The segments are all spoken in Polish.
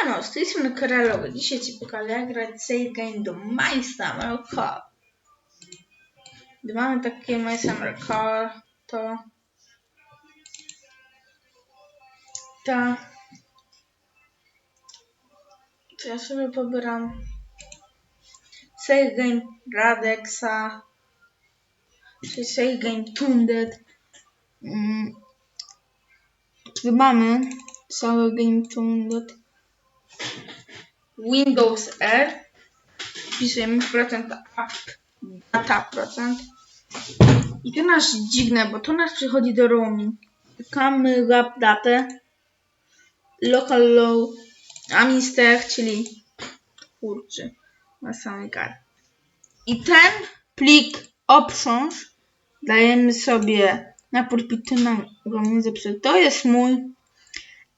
Siemano, z tej strony Karolowy. Dzisiaj Ci pokażę jak grać save game do My Summer Car. Gdy mamy takie My Summer Car, to... To... To ja sobie pobieram save game Radexa, czy save game Tundet. Mm. Gdy mamy cały game Tundet, Windows R, wpisujemy procent up, data procent. I to nasz dziwne, bo to nas przychodzi do roaming. Klikamy lab datę, local low, amister, czyli kurczy na samej karcie. I ten plik options dajemy sobie na pulpitu na zepsuty. To jest mój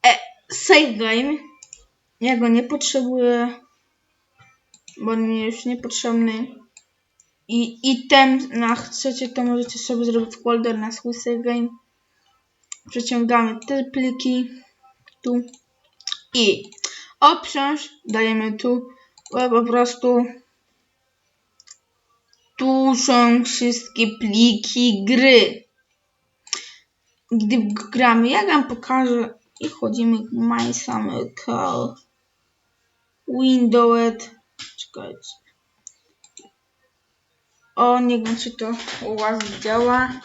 e, save game. Ja go nie potrzebuję, bo on mi niepotrzebny. I item na chcecie, to możecie sobie zrobić folder na swój save game. Przeciągamy te pliki tu i options dajemy tu, bo po prostu tu są wszystkie pliki gry. Gdy gramy, ja wam pokażę i wchodzimy w My Summer Call. Windows. Czekajcie. O, nie wiem czy to u was działa.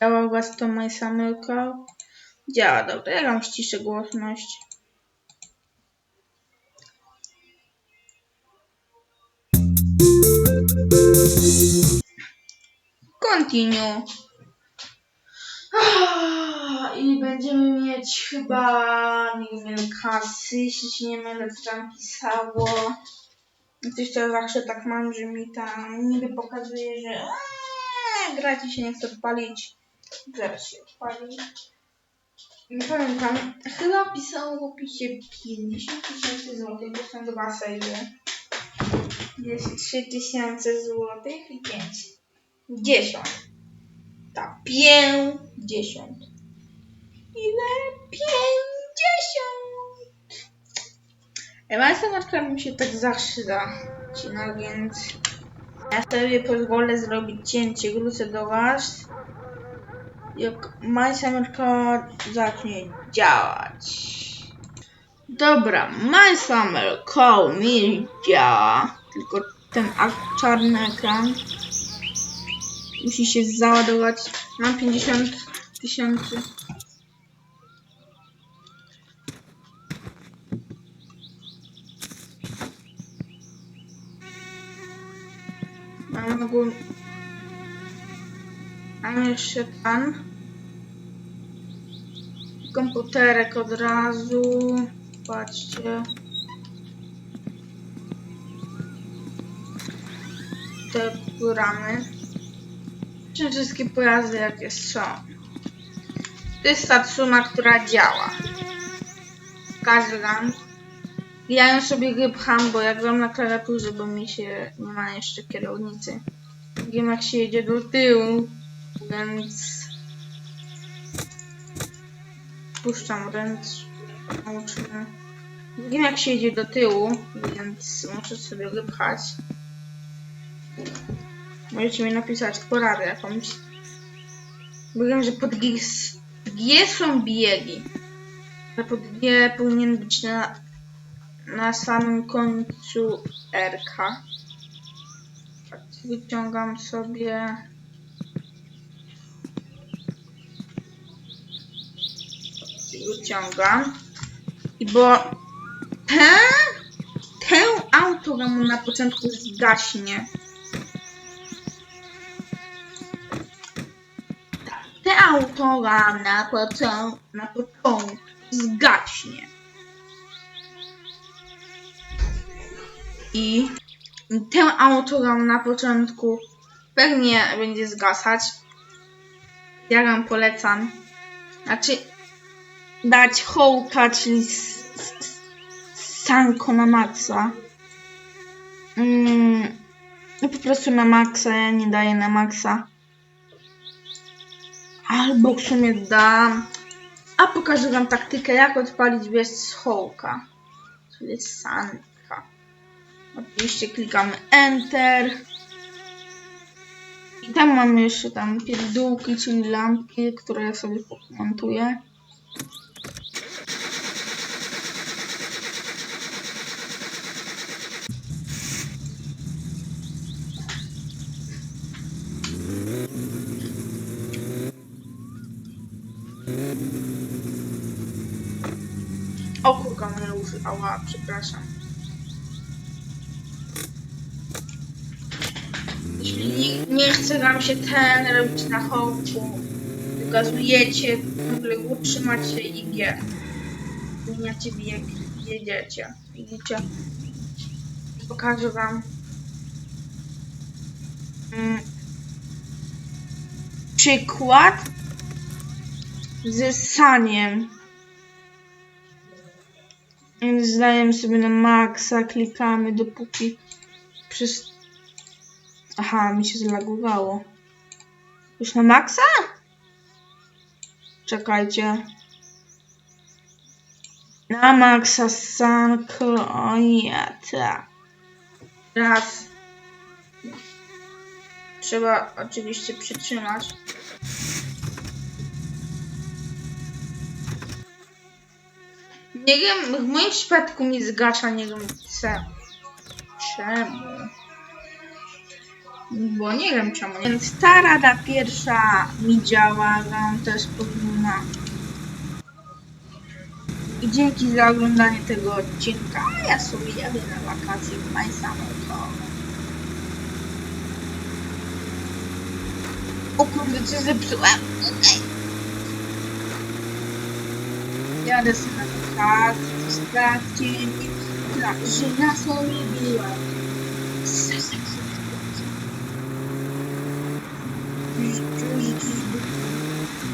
Działa u was to My Summer Call? Działa, dobra. Ja wam ściszę głośność. Continue. I będziemy mieć chyba, nie wiem, kasy, jeśli się nie mylę, co tam pisało. Coś to zawsze tak mam, że mi tam niby pokazuje, że eee, gra ci się nie chce odpalić. Zaraz się odpali. Nie pamiętam, chyba pisało w opisie 50 tysięcy złotych, bo są dwa sejdy. Jest 3 tysiące złotych i 5. 10. Tak, 50. Ile? 50. Ewansa matka mi się tak zawsze zacina, więc ja sobie pozwolę zrobić cięcie. Wrócę do Was. Jak My Summer Card zacznie działać. Dobra, My Summer Call mi działa. Tylko ten czarny ekran musi się załadować. Mam 50 tysięcy. Mam ogólnie... Jeszcze ten. Komputerek od razu. Patrzcie. Te programy. Czy wszystkie pojazdy jakie są. To jest Satsuma, która działa. Każdy ram. Ja ją sobie gry bo jak gram na klawiaturze, bo mi się nie ma jeszcze kierownicy. Jak się jedzie do tyłu, więc puszczam ręcz nauczny. Wiem jak się jedzie do tyłu, więc muszę sobie wypchać. Możecie mi napisać poradę jakąś. Bo wiem, że pod G, G są biegi. A pod G powinien być na, na samym końcu RK. Tak, Wyciągam sobie. Wyciągam. I bo te, tę auto wam na początku zgaśnie. te auto wam na, począ- na początku zgaśnie. I tę auto wam na początku pewnie będzie zgasać. Ja wam polecam. Znaczy dać hołka, czyli sanko na maksa. Mm, no po prostu na maksa, ja nie daję na maksa. Albo w sumie dam A pokażę wam taktykę, jak odpalić bez schołka. Czyli sanka. Oczywiście klikamy Enter. I tam mamy jeszcze tam pierdółki, czyli lampki, które ja sobie montuję. O kurka mnie ruszy. Ała, przepraszam. Jeśli nie, nie chce wam się ten robić na hołku, wykazujecie, w ogóle utrzymacie IG. Zmieniacie bieg, jedziecie. Widzicie? Pokażę wam mm, przykład ze saniem. Zdajemy sobie na maksa, klikamy dopóki przez... Aha, mi się zlagowało. Już na maksa? Czekajcie. Na maksa ja, tak. Raz. Trzeba oczywiście przytrzymać. Nie wiem, w moim przypadku mi zgasza, nie wiem czemu. Bo nie wiem czemu. Więc ta rada pierwsza mi działa, wam też powinna. I dzięki za oglądanie tego odcinka. A ja sobie jadę na wakacje w maj samochód. O kurde, co zepsułem? Okej. Jadę sobie na wakacje, sprawdźcie mnie. Grażyna sobie Ty, ty, ty,